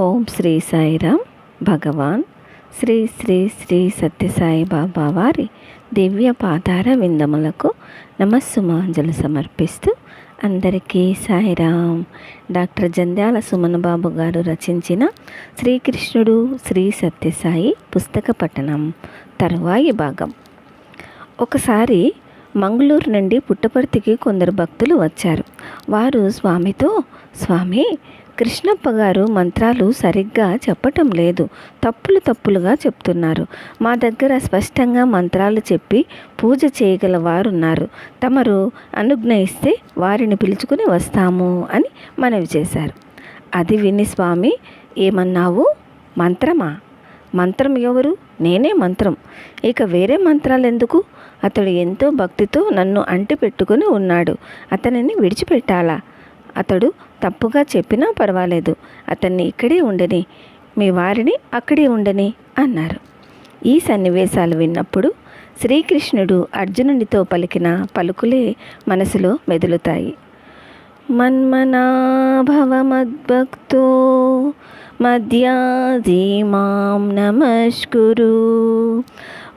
ఓం శ్రీ సాయిరామ్ భగవాన్. శ్రీ శ్రీ శ్రీ సత్యసాయి బాబా వారి దివ్య పాదార విందములకు నమస్సుమాంజలు సమర్పిస్తూ అందరికీ సాయిరామ్. డాక్టర్ జంధ్యాల సుమన్ బాబు గారు రచించిన శ్రీకృష్ణుడు శ్రీ సత్యసాయి పుస్తక పఠనం తరువాయి భాగం. ఒకసారి మంగళూరు నుండి పుట్టపర్తికి కొందరు భక్తులు వచ్చారు. వారు స్వామితో స్వామి కృష్ణప్ప గారు మంత్రాలు సరిగ్గా చెప్పటం లేదు. తప్పులు తప్పులుగా చెప్తున్నారు. మా దగ్గర స్పష్టంగా మంత్రాలు చెప్పి పూజ చేయగల వారున్నారు తమరు అనుజ్ఞయిస్తే వారిని పిలుచుకుని వస్తాము అని మనవి చేశారు. అది విని స్వామి ఏమన్నావు? మంత్రమా? మంత్రం ఎవరు? నేనే మంత్రం. ఇక వేరే మంత్రాలు ఎందుకు అతడు ఎంతో భక్తితో నన్ను అంటి పెట్టుకుని ఉన్నాడు. అతనిని విడిచిపెట్టాలా? అతడు తప్పుగా చెప్పినా పర్వాలేదు. అతన్ని ఇక్కడే ఉండని మీ వారిని అక్కడే ఉండని అన్నారు. ఈ సన్నివేశాలు విన్నప్పుడు శ్రీకృష్ణుడు అర్జునునితో పలికిన పలుకులే మనసులో మెదులుతాయి. మన్మనాభవమద్భక్తో మధ్యాజీ మాం నమస్కురు.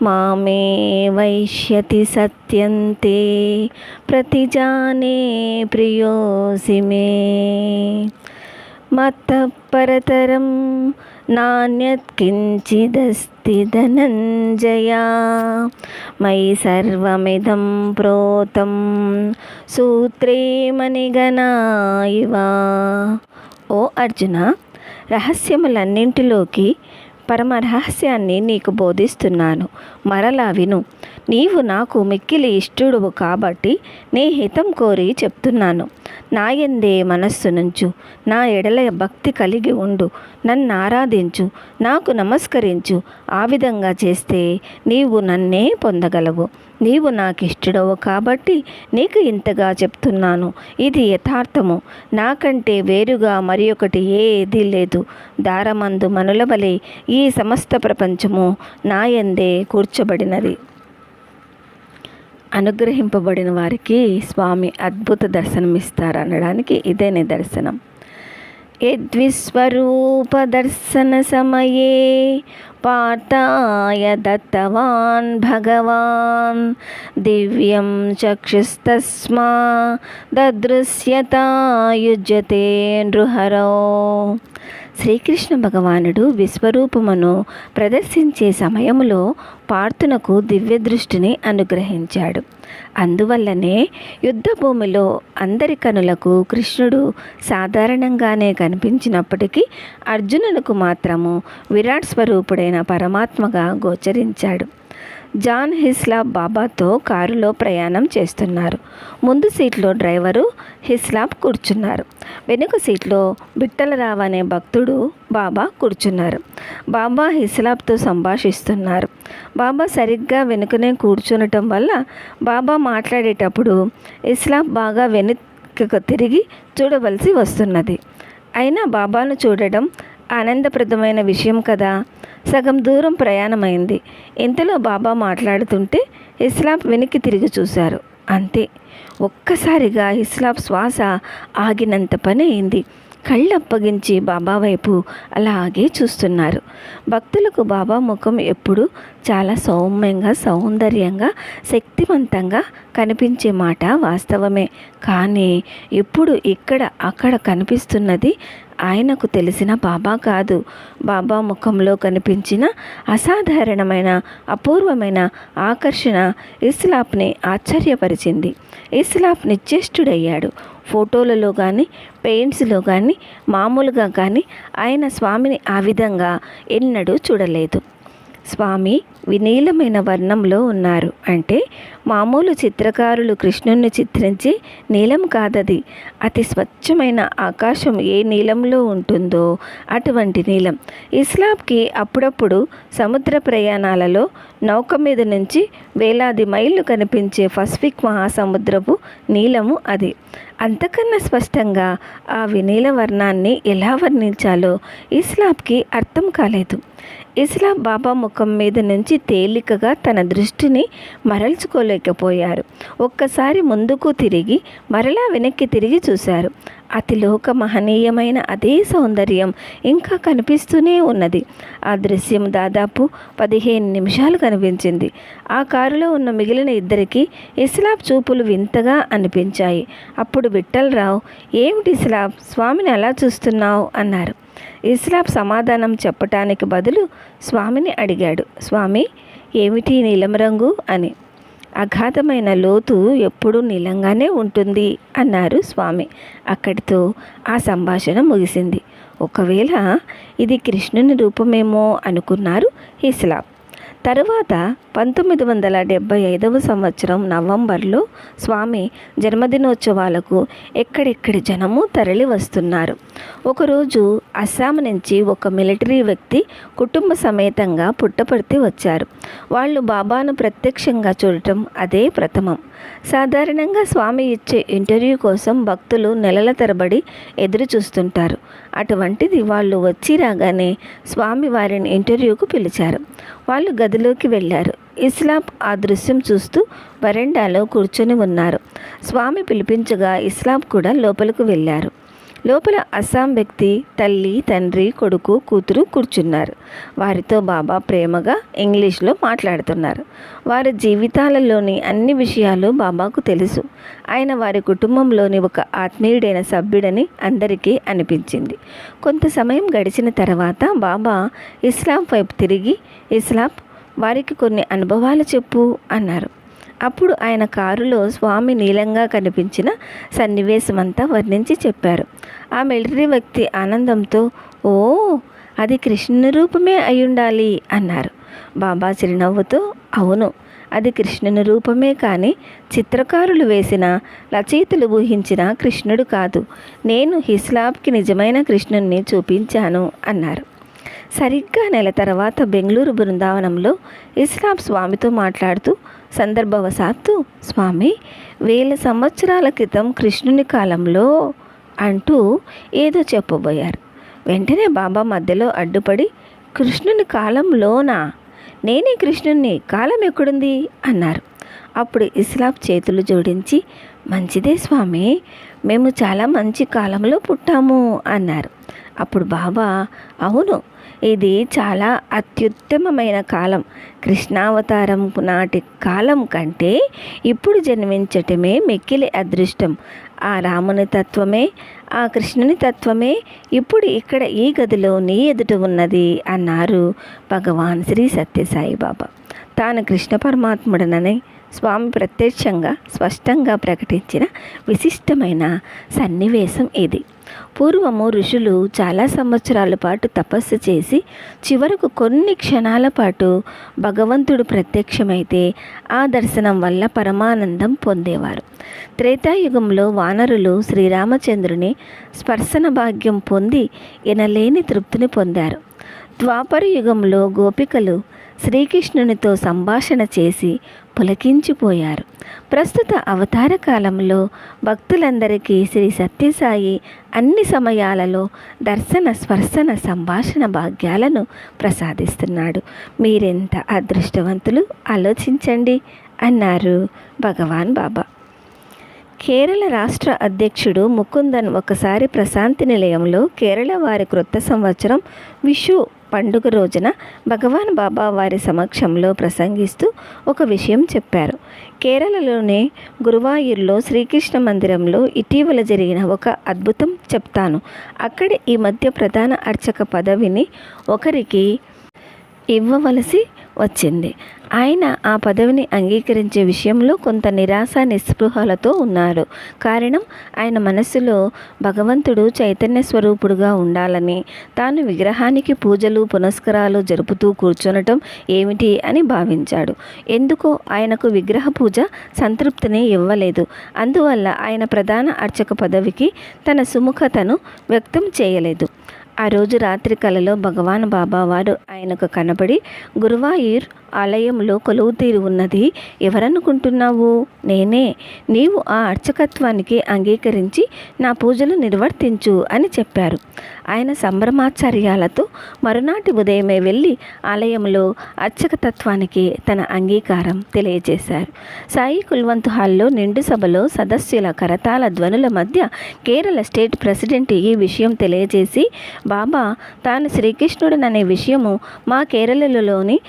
మామే వైష్యతి సత్యంతే. ప్రతిజానే ప్రియోసి మే మత్తపరతరం నాణ్యత్కించిదస్తి ధనంజయా. మయి సర్వమిదం ప్రోతం సూత్రే మణిగణా ఓ అర్జున రహస్యములన్నింటిలోకి పరమ రహస్యాన్ని నీకు బోధిస్తున్నాను. మరలా విను నీవు నాకు మిక్కిలి ఇష్టడువు కాబట్టి నీ హితం కోరి చెప్తున్నాను. నాయందే మనస్సు నుంచు నా ఎడల భక్తి కలిగి ఉండు నన్ను ఆరాధించు నాకు నమస్కరించు. ఆ విధంగా చేస్తే నీవు నన్నే పొందగలవు. నీవు నాకు ఇష్టడవు కాబట్టి నీకు ఇంతగా చెప్తున్నాను. ఇది యథార్థము. నాకంటే వేరుగా మరి ఒకటి ఏది లేదు. దారమందు మనులబలే ఈ సమస్త ప్రపంచము నాయందే కూర్చబడినది. అనుగ్రహింపబడిన వారికి స్వామి అద్భుత దర్శనమిస్తారు అనడానికి ఇదే నిదర్శనం. యద్విస్వరూప దర్శన సమయే పార్థాయ దత్తవాన్ భగవాన్. దివ్యం చక్షుస్తస్మా దదృశ్యతాయుజ్యతే నృహరో. శ్రీకృష్ణ భగవానుడు విశ్వరూపమును ప్రదర్శించే సమయములో పార్థునకు దివ్య దృష్టిని అనుగ్రహించాడు. అందువల్లనే యుద్ధ భూమిలో అందరి కనులకు కృష్ణుడు సాధారణంగానే కనిపించినప్పటికీ అర్జునులకు మాత్రము విరాట్ స్వరూపుడైన పరమాత్మగా గోచరించాడు. జాన్ హిస్లాబ్ బాబాతో కారులో ప్రయాణం చేస్తున్నారు. ముందు సీట్లో డ్రైవరు హిస్లాబ్ కూర్చున్నారు. వెనుక సీట్లో బిట్టలరావు అనే భక్తుడు బాబా కూర్చున్నారు. బాబా హిస్లాబ్తో సంభాషిస్తున్నారు. బాబా సరిగ్గా వెనుకనే కూర్చునటం వల్ల బాబా మాట్లాడేటప్పుడు ఇస్లాబ్ బాగా వెనుకకు తిరిగి చూడవలసి వస్తున్నది. అయినా బాబాను చూడడం ఆనందప్రదమైన విషయం కదా. సగం దూరం ప్రయాణమైంది. ఇంతలో బాబా మాట్లాడుతుంటే ఇస్లాం వెనక్కి తిరిగి చూశారు. అంతే. ఒక్కసారిగా ఇస్లాం శ్వాస ఆగినంత పని అయింది. కళ్ళు అప్పగించి బాబా వైపు అలాగే చూస్తున్నారు. భక్తులకు బాబా ముఖం ఎప్పుడు చాలా సౌమ్యంగా సౌందర్యంగా శక్తివంతంగా కనిపించే మాట వాస్తవమే. కానీ ఇప్పుడు ఇక్కడ అక్కడ కనిపిస్తున్నది ఆయనకు తెలిసిన బాబా కాదు. బాబా ముఖంలో కనిపించిన అసాధారణమైన అపూర్వమైన ఆకర్షణ ఇస్లాప్ని ఆశ్చర్యపరిచింది. ఇస్లాప్ నిశ్చేష్టుడయ్యాడు. ఫోటోలలో కానీ పెయింట్స్లో కానీ మామూలుగా కానీ ఆయన స్వామిని ఆ విధంగా ఎన్నడూ చూడలేదు. స్వామి వినీలమైన వర్ణంలో ఉన్నారు. అంటే మామూలు చిత్రకారులు కృష్ణుణ్ణి చిత్రించి నీలం కాదది. అతి స్వచ్ఛమైన ఆకాశం ఏ నీలంలో ఉంటుందో అటువంటి నీలం. ఇస్లాంకి అప్పుడప్పుడు సముద్ర ప్రయాణాలలో నౌక మీద నుంచి వేలాది మైళ్ళు కనిపించే పసిఫిక్ మహాసముద్రపు నీలము అది. అంతకన్నా స్పష్టంగా ఆ వినీల వర్ణాన్ని ఎలా వర్ణించాలో ఇస్లాంకి అర్థం కాలేదు. ఇస్లాం బాబా ముఖం మీద నుంచి తేలికగా తన దృష్టిని మరల్చుకోలేకపోయారు. ఒక్కసారి ముందుకు తిరిగి మరలా వెనక్కి తిరిగి చూశారు. అతిలోక మహనీయమైన అదే సౌందర్యం ఇంకా కనిపిస్తూనే ఉన్నది. ఆ దృశ్యం దాదాపు పదిహేను నిమిషాలు కనిపించింది. ఆ కారులో ఉన్న మిగిలిన ఇద్దరికి ఇస్లాబ్ చూపులు వింతగా అనిపించాయి. అప్పుడు విఠలరావు ఏమిటి ఇస్లాబ్ స్వామిని ఎలా చూస్తున్నావు? అన్నారు. ఇస్లాబ్ సమాధానం చెప్పటానికి బదులు స్వామిని అడిగాడు. స్వామి ఏమిటి నీలం రంగు? అని. అగాధమైన లోతు ఎప్పుడూ నీలంగానే ఉంటుంది అన్నారు స్వామి. అక్కడితో ఆ సంభాషణ ముగిసింది. ఒకవేళ ఇది కృష్ణుని రూపమేమో అనుకున్నారు ఇస్లాం. తరువాత పంతొమ్మిది వందల డెబ్భై ఐదవ సంవత్సరం నవంబర్లో స్వామి జన్మదినోత్సవాలకు ఎక్కడెక్కడి జనము తరలి వస్తున్నారు ఒకరోజు అస్సాం నుంచి ఒక మిలిటరీ వ్యక్తి కుటుంబ సమేతంగా పుట్టపర్తి వచ్చారు. వాళ్ళు బాబాను ప్రత్యక్షంగా చూడటం అదే ప్రథమం. సాధారణంగా స్వామి ఇచ్చే ఇంటర్వ్యూ కోసం భక్తులు నెలల తరబడి ఎదురు చూస్తుంటారు. అటువంటిది వాళ్ళు వచ్చి రాగానే స్వామి వారిని ఇంటర్వ్యూకు పిలిచారు. వాళ్ళు గదిలోకి వెళ్ళారు. ఇస్లాం ఆ దృశ్యం చూస్తూ వరండాలో కూర్చొని ఉన్నారు. స్వామి పిలిపించగా ఇస్లాం కూడా లోపలికి వెళ్ళారు. లోపల అస్సాం వ్యక్తి తల్లి తండ్రి కొడుకు కూతురు కూర్చున్నారు. వారితో బాబా ప్రేమగా ఇంగ్లీష్లో మాట్లాడుతున్నారు. వారి జీవితాలలోని అన్ని విషయాలు బాబాకు తెలుసు. ఆయన వారి కుటుంబంలోని ఒక ఆత్మీయుడైన సభ్యుడని అందరికీ అనిపించింది. కొంత సమయం గడిచిన తర్వాత బాబా ఇస్లాం వైపు తిరిగి ఇస్లాం వారికి కొన్ని అనుభవాలు చెప్పు అన్నారు. అప్పుడు ఆయన కారులో స్వామి నీలంగా కనిపించిన సన్నివేశమంతా వర్ణించి చెప్పారు. ఆ మిలిటరీ వ్యక్తి ఆనందంతో ఓ అది కృష్ణుని రూపమే అయ్యుండాలి అన్నారు. బాబా చిరునవ్వుతో అవును అది కృష్ణుని రూపమే కానీ చిత్రకారులు వేసిన రచయితలు ఊహించిన కృష్ణుడు కాదు. నేను హిస్లాబ్కి నిజమైన కృష్ణుణ్ణి చూపించాను అన్నారు. సరిగ్గా నెల తర్వాత బెంగళూరు బృందావనంలో ఇస్లాం స్వామితో మాట్లాడుతూ సందర్భవశాత్తు స్వామి వేల సంవత్సరాల క్రితం కృష్ణుని కాలంలో అంటూ ఏదో చెప్పబోయారు. వెంటనే బాబా మధ్యలో అడ్డుపడి కృష్ణుని కాలంలోనా? నేనే కృష్ణుణ్ణి కాలం ఎక్కడుంది అన్నారు. అప్పుడు ఇస్లాం చేతులు జోడించి మంచిదే స్వామి మేము చాలా మంచి కాలంలో పుట్టాము అన్నారు. అప్పుడు బాబా అవును ఇది చాలా అత్యుత్తమమైన కాలం. కృష్ణావతారం నాటి కాలం కంటే ఇప్పుడు జన్మించటమే మెక్కిలి అదృష్టం. ఆ రాముని తత్వమే ఆ కృష్ణుని తత్వమే ఇప్పుడు ఇక్కడ ఈ గదిలో నీ ఎదుట ఉన్నది అన్నారు భగవాన్ శ్రీ సత్యసాయి బాబా తాను కృష్ణ పరమాత్ముడనని స్వామి ప్రత్యక్షంగా స్పష్టంగా ప్రకటించిన విశిష్టమైన సన్నివేశం ఇది. పూర్వము ఋషులు చాలా సంవత్సరాల పాటు తపస్సు చేసి చివరకు కొన్ని క్షణాల పాటు భగవంతుడు ప్రత్యక్షమైతే ఆ దర్శనం వల్ల పరమానందం పొందేవారు. త్రేతాయుగంలో వానరులు శ్రీరామచంద్రుని స్పర్శన భాగ్యం పొంది ఎనలేని తృప్తిని పొందారు. ద్వాపర యుగంలో గోపికలు శ్రీకృష్ణునితో సంభాషణ చేసి పులకించిపోయారు. ప్రస్తుత అవతార కాలంలో భక్తులందరికీ శ్రీ సత్యసాయి అన్ని సమయాలలో దర్శన స్పర్శన సంభాషణ భాగ్యాలను ప్రసాదిస్తున్నాడు. మీరెంత అదృష్టవంతులు ఆలోచించండి అన్నారు భగవాన్ బాబా. కేరళ రాష్ట్ర అధ్యక్షుడు ముకుందన్ ఒకసారి ప్రశాంతి నిలయంలో కేరళ వారి క్రొత్త సంవత్సరం విషు పండుగ రోజున భగవాన్ బాబా వారి సమక్షంలో ప్రసంగిస్తూ ఒక విషయం చెప్పారు. కేరళలోనే గురువాయూర్లో శ్రీకృష్ణ మందిరంలో ఇటీవల జరిగిన ఒక అద్భుతం చెప్తాను. అక్కడ ఈ మధ్య ప్రధాన అర్చక పదవిని ఒకరికి ఇవ్వవలసి వచ్చింది. ఆయన ఆ పదవిని అంగీకరించే విషయంలో కొంత నిరాశ నిస్పృహలతో ఉన్నాడు కారణం ఆయన మనస్సులో భగవంతుడు చైతన్య స్వరూపుడుగా ఉండాలని తాను విగ్రహానికి పూజలు పునస్కారాలు జరుపుతూ కూర్చొనటం ఏమిటి అని భావించాడు. ఎందుకో ఆయనకు విగ్రహ పూజ సంతృప్తిని ఇవ్వలేదు. అందువల్ల ఆయన ప్రధాన అర్చక పదవికి తన సుముఖతను వ్యక్తం చేయలేదు. ఆ రోజు రాత్రి కలలో భగవాన్ బాబా వారు ఆయనకు కనబడి గురువాయూర్ ఆలయంలో కొలువు తీరి ఉన్నది. ఎవరనుకుంటున్నావు? నేనే. నీవు ఆ అర్చకత్వానికి అంగీకరించి నా పూజలు నిర్వర్తించు అని చెప్పారు. ఆయన సంభ్రమాచార్యాలతో మరునాటి ఉదయమే వెళ్ళి ఆలయంలో అర్చకతత్వానికి తన అంగీకారం తెలియజేశారు. సాయి కుల్వంత్ హాల్లో నిండు సభలో సదస్సుల కరతాల ధ్వనుల మధ్య కేరళ స్టేట్ ప్రెసిడెంట్ ఈ విషయం తెలియజేసి బాబా తాను శ్రీకృష్ణుడననే విషయము మా కేరళలోని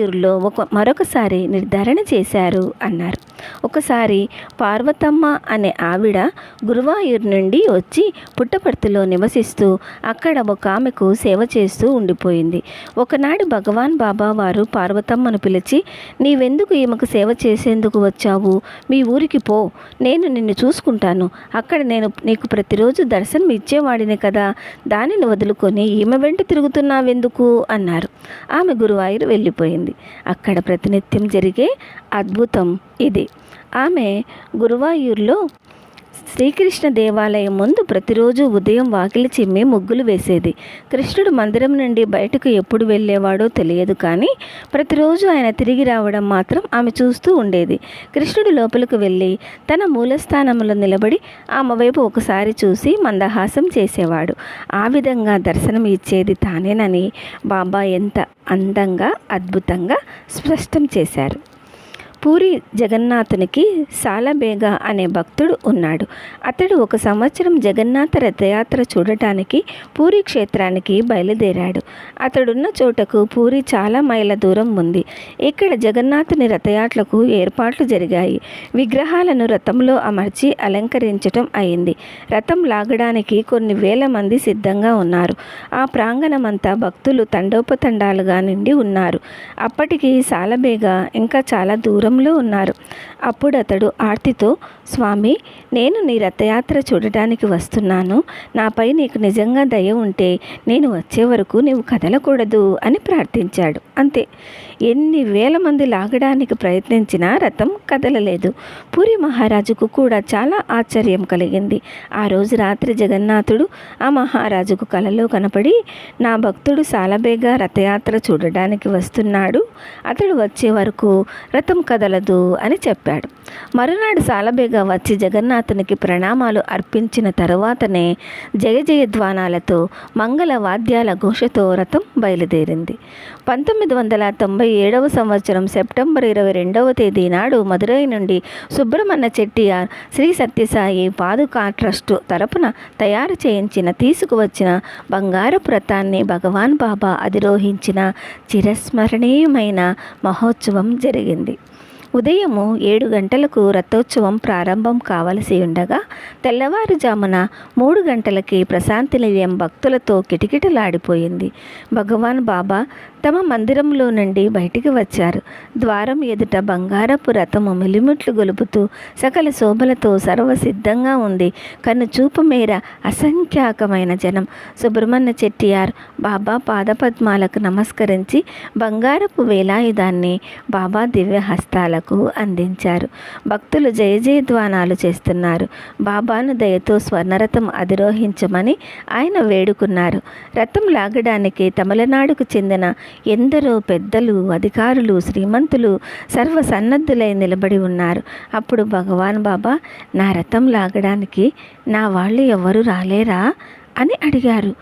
గురువాయూరులో ఒక మరొకసారి నిర్ధారణ చేశారు అన్నారు. ఒకసారి పార్వతమ్మ అనే ఆవిడ గురువాయూరు నుండి వచ్చి పుట్టపర్తిలో నివసిస్తూ అక్కడ ఒక ఆమెకు సేవ చేస్తూ ఉండిపోయింది. ఒకనాడు భగవాన్ బాబా వారు పార్వతమ్మను పిలిచి నీవెందుకు ఈమెకు సేవ చేసేందుకు వచ్చావు? మీ ఊరికి పో. నేను నిన్ను చూసుకుంటాను. అక్కడ నేను నీకు ప్రతిరోజు దర్శనం ఇచ్చేవాడిని కదా. దానిని వదులుకొని ఈమె వెంట తిరుగుతున్నావెందుకు అన్నారు. ఆమె గురువాయూరు వెళ్ళిపోయింది. అక్కడ ప్రతినిత్యం జరిగే అద్భుతం ఇది. ఆమె గురువాయూర్లో శ్రీకృష్ణ దేవాలయం ముందు ప్రతిరోజు ఉదయం వాకిలి చిమ్మి ముగ్గులు వేసేది. కృష్ణుడు మందిరం నుండి బయటకు ఎప్పుడు వెళ్ళేవాడో తెలియదు కానీ ప్రతిరోజు ఆయన తిరిగి రావడం మాత్రం ఆమె చూస్తూ ఉండేది. కృష్ణుడు లోపలికి వెళ్ళి తన మూలస్థానంలో నిలబడి ఆమె వైపు ఒకసారి చూసి మందహాసం చేసేవాడు. ఆ విధంగా దర్శనం ఇచ్చేది తానేనని బాబా ఎంత అందంగా అద్భుతంగా స్పష్టం చేశారు. పూరి జగన్నాథునికి సాలబేగ అనే భక్తుడు ఉన్నాడు. అతడు ఒక సంవత్సరం జగన్నాథ రథయాత్ర చూడటానికి పూరి క్షేత్రానికి బయలుదేరాడు. అతడున్న చోటకు పూరి చాలా మైళ్ళ దూరం ఉంది. ఇక్కడ జగన్నాథుని రథయాత్రకు ఏర్పాట్లు జరిగాయి. విగ్రహాలను రథంలో అమర్చి అలంకరించటం అయింది. రథం లాగడానికి కొన్ని వేల మంది సిద్ధంగా ఉన్నారు. ఆ ప్రాంగణమంతా భక్తులు తండోపతండాలుగా నిండి ఉన్నారు. అప్పటికి సాలబేగ ఇంకా చాలా దూరం దూరంలో ఉన్నారు. అప్పుడు అతడు ఆర్తితో స్వామి నేను నీ రథయాత్ర చూడటానికి వస్తున్నాను. నాపై నీకు నిజంగా దయ ఉంటే నేను వచ్చే వరకు నీవు కదలకూడదు అని ప్రార్థించాడు. అంతే. ఎన్ని వేల మంది లాగడానికి ప్రయత్నించినా రథం కదలలేదు. పూరి మహారాజుకు కూడా చాలా ఆశ్చర్యం కలిగింది. ఆ రోజు రాత్రి జగన్నాథుడు ఆ మహారాజుకు కలలో కనపడి నా భక్తుడు సాలబేగా రథయాత్ర చూడడానికి వస్తున్నాడు. అతడు వచ్చే వరకు రథం కదలదు అని చెప్పాడు. మరునాడు సాలబేగా వచ్చి జగన్నాథునికి ప్రణామాలు అర్పించిన తరువాతనే జయజయధ్వానాలతో మంగళ వాద్యాల ఘోషతో రథం బయలుదేరింది. పంతొమ్మిది వందల తొంభై ఏడవ సంవత్సరం సెప్టెంబర్ ఇరవై రెండవ తేదీ నాడు మదురై నుండి సుబ్రహ్మణ్య చెట్టియార్ శ్రీ సత్యసాయి పాదుకా ట్రస్టు తరపున తయారు చేయించిన తీసుకువచ్చిన బంగారపు రథాన్ని భగవాన్ బాబా అధిరోహించిన చిరస్మరణీయమైన మహోత్సవం జరిగింది. ఉదయము ఏడు గంటలకు రథోత్సవం ప్రారంభం కావలసి ఉండగా తెల్లవారుజామున మూడు గంటలకి ప్రశాంతి నిలయం భక్తులతో కిటకిటలాడిపోయింది. భగవాన్ బాబా తమ మందిరంలో నుండి బయటికి వచ్చారు. ద్వారం ఎదుట బంగారపు రథము మిలిమిట్లు గొలుపుతూ సకల శోభలతో సర్వసిద్ధంగా ఉంది. కన్ను చూపు మేర అసంఖ్యాకమైన జనం సుబ్రహ్మణ్య చెట్టియార్ బాబా పాదపద్మాలకు నమస్కరించి బంగారపు వేలాయుధాన్ని బాబా దివ్య హస్తాలకు అందించారు. భక్తులు జయ జయధ్వానాలు చేస్తున్నారు. బాబాను దయతో స్వర్ణరథం అధిరోహించమని ఆయన వేడుకున్నారు. రథం లాగడానికి తమిళనాడుకు చెందిన ఎందరో పెద్దలు అధికారులు శ్రీమంతులు సర్వసన్నద్ధులై నిలబడి ఉన్నారు. అప్పుడు భగవాన్ బాబా నా రథం లాగడానికి నా వాళ్ళు ఎవరు రాలేరా? అని అడిగారు.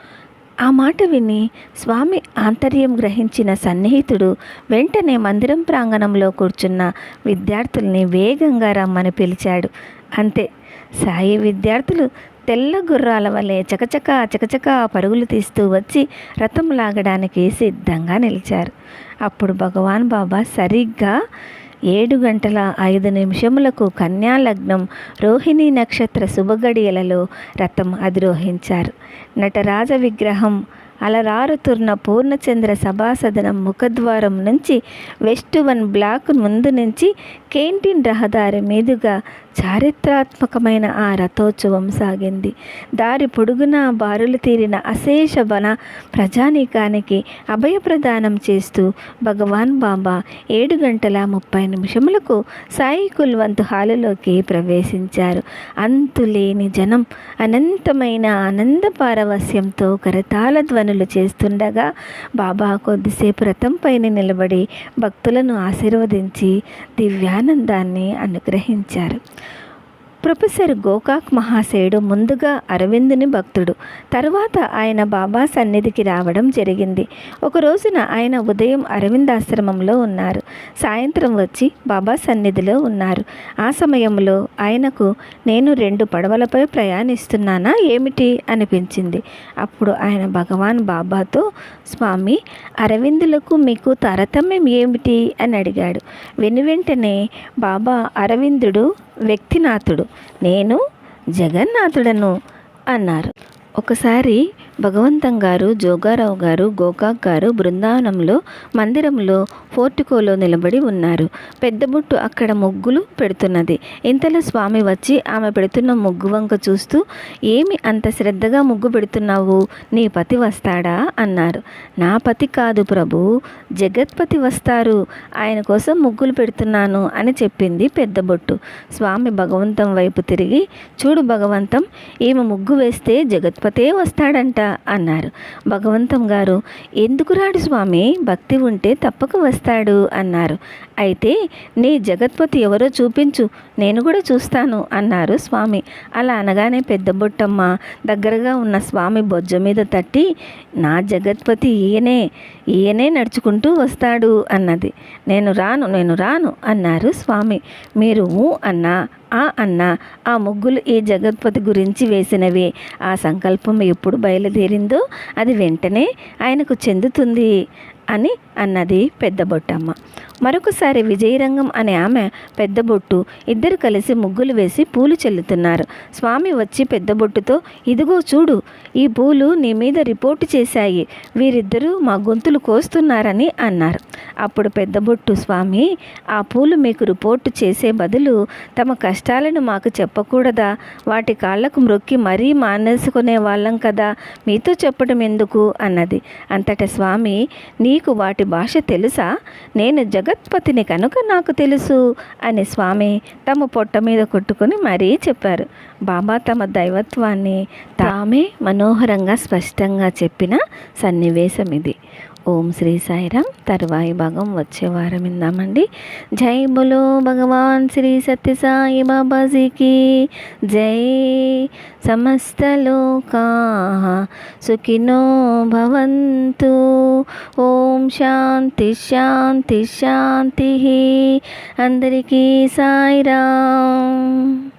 ఆ మాట విని స్వామి ఆంతర్యం గ్రహించిన సన్నిహితుడు వెంటనే మందిరం ప్రాంగణంలో కూర్చున్న విద్యార్థుల్ని వేగంగా రమ్మని పిలిచాడు. అంతే. సాయి విద్యార్థులు తెల్ల గుర్రాల వలె చకచక చకచక పరుగులు తీస్తూ వచ్చి రథం లాగడానికి సిద్ధంగా నిలిచారు. అప్పుడు భగవాన్ బాబా సరిగ్గా ఏడు గంటల ఐదు నిమిషములకు కన్యాలగ్నం రోహిణి నక్షత్ర శుభగడియలలో రథం అధిరోహించారు. నటరాజ విగ్రహం అలరారుతున్న పూర్ణచంద్ర సభాసదనం ముఖద్వారం నుంచి వెస్ట్ వన్ బ్లాక్ ముందు నుంచి కేంటిన్ రహదారి మీదుగా చారిత్రాత్మకమైన ఆ రథోత్సవం సాగింది. దారి పొడుగునా బారులు తీరిన అశేష వన ప్రజానీకానికి అభయప్రదానం చేస్తూ భగవాన్ బాబా ఏడు గంటల ముప్పై నిమిషములకు సాయి కుల్వంత్ హాలులోకి ప్రవేశించారు. అంతులేని జనం అనంతమైన ఆనంద పారవస్యంతో కరతాల ధ్వనులు చేస్తుండగా బాబా కొద్దిసేపు రథం పైన నిలబడి భక్తులను ఆశీర్వదించి ఆనందాన్ని అనుగ్రహించారు. ప్రొఫెసర్ గోకాక్ మహాశయుడు ముందుగా అరవిందుని భక్తుడు. తర్వాత ఆయన బాబా సన్నిధికి రావడం జరిగింది. ఒక రోజున ఆయన ఉదయం అరవింద్ ఆశ్రమంలో ఉన్నారు. సాయంత్రం వచ్చి బాబా సన్నిధిలో ఉన్నారు. ఆ సమయంలో ఆయనకు నేను రెండు పడవలపై ప్రయాణిస్తున్నానా? ఏమిటి? అనిపించింది. అప్పుడు ఆయన భగవాన్ బాబాతో స్వామి అరవిందులకు మీకు తారతమ్యం ఏమిటి? అని అడిగాడు. వెను వెంటనే బాబా అరవిందుడు వ్యక్తినాథుడు. నేను జగన్నాథుడను అన్నారు. ఒకసారి భగవంతం గారు జోగారావు గారు గోకాక్ గారు బృందావనంలో మందిరంలో ఫోర్టుకోలో నిలబడి ఉన్నారు. పెద్ద బొట్టు అక్కడ ముగ్గులు పెడుతున్నది. ఇంతలో స్వామి వచ్చి ఆమె పెడుతున్న ముగ్గు వంక చూస్తూ ఏమి అంత శ్రద్ధగా ముగ్గు పెడుతున్నావు? నీ పతి వస్తాడా? అన్నారు. నా పతి కాదు ప్రభు జగత్పతి వస్తారు. ఆయన కోసం ముగ్గులు పెడుతున్నాను అని చెప్పింది పెద్ద బొట్టు. స్వామి భగవంతం వైపు తిరిగి చూడు భగవంతం ఈమె ముగ్గు వేస్తే జగత్పతే వస్తాడంట. అన్నారు. భగవంతం గారు ఎందుకు రాడు స్వామి? భక్తి ఉంటే తప్పక వస్తాడు అన్నారు. అయితే నీ జగత్పతి ఎవరో చూపించు నేను కూడా చూస్తాను అన్నారు స్వామి. అలా అనగానే పెద్ద బొట్టమ్మ దగ్గరగా ఉన్న స్వామి బొజ్జ మీద తట్టి నా జగత్పతి ఈయనే ఈయనే నడుచుకుంటూ వస్తాడు అన్నది. నేను రాను నేను రాను అన్నారు స్వామి. మీరు ఊ అన్నా ఆ అన్న ఆ ముగ్గులు ఈ జగత్పతి గురించి వేసినవి? ఆ సంకల్పం ఎప్పుడు బయలుదేరిందో అది వెంటనే ఆయనకు చెందుతుంది. అని అన్నది పెద్ద బొట్టమ్మ. మరొకసారి విజయరంగం అనే ఆమె పెద్ద బొట్టు ఇద్దరు కలిసి ముగ్గులు వేసి పూలు చెల్లుతున్నారు. స్వామి వచ్చి పెద్ద బొట్టుతో ఇదిగో చూడు ఈ పూలు నీ మీద రిపోర్టు చేశాయి. వీరిద్దరూ మా గొంతులు కోస్తున్నారని అన్నారు. అప్పుడు పెద్ద బొట్టు స్వామి ఆ పూలు మీకు రిపోర్టు చేసే బదులు తమ కష్టాలను మాకు చెప్పకూడదా? వాటి కాళ్ళకు మ్రొక్కి మరీ మానేసుకునే వాళ్ళం కదా మీతో చెప్పడం ఎందుకు? అన్నది. అంతటా స్వామి నీ నీకు వాటి భాష తెలుసా? నేను జగత్పతిని కనుక నాకు తెలుసు అని స్వామి తమ పొట్ట మీద కొట్టుకుని మరీ చెప్పారు. బాబా తమ దైవత్వాన్ని తామే మనోహరంగా స్పష్టంగా చెప్పిన సన్నివేశం ఇది. ఓం శ్రీ సాయిరామ్. తరువాయి భాగం వచ్చే వారం విందామండి. జై బులో భగవాన్ శ్రీ సత్యసాయి బాబాజీకి. జై సమస్తలోకా సుఖినో భవంతు. ఓం శాంతి శాంతి శాంతి అందరికీ సాయిరామ్.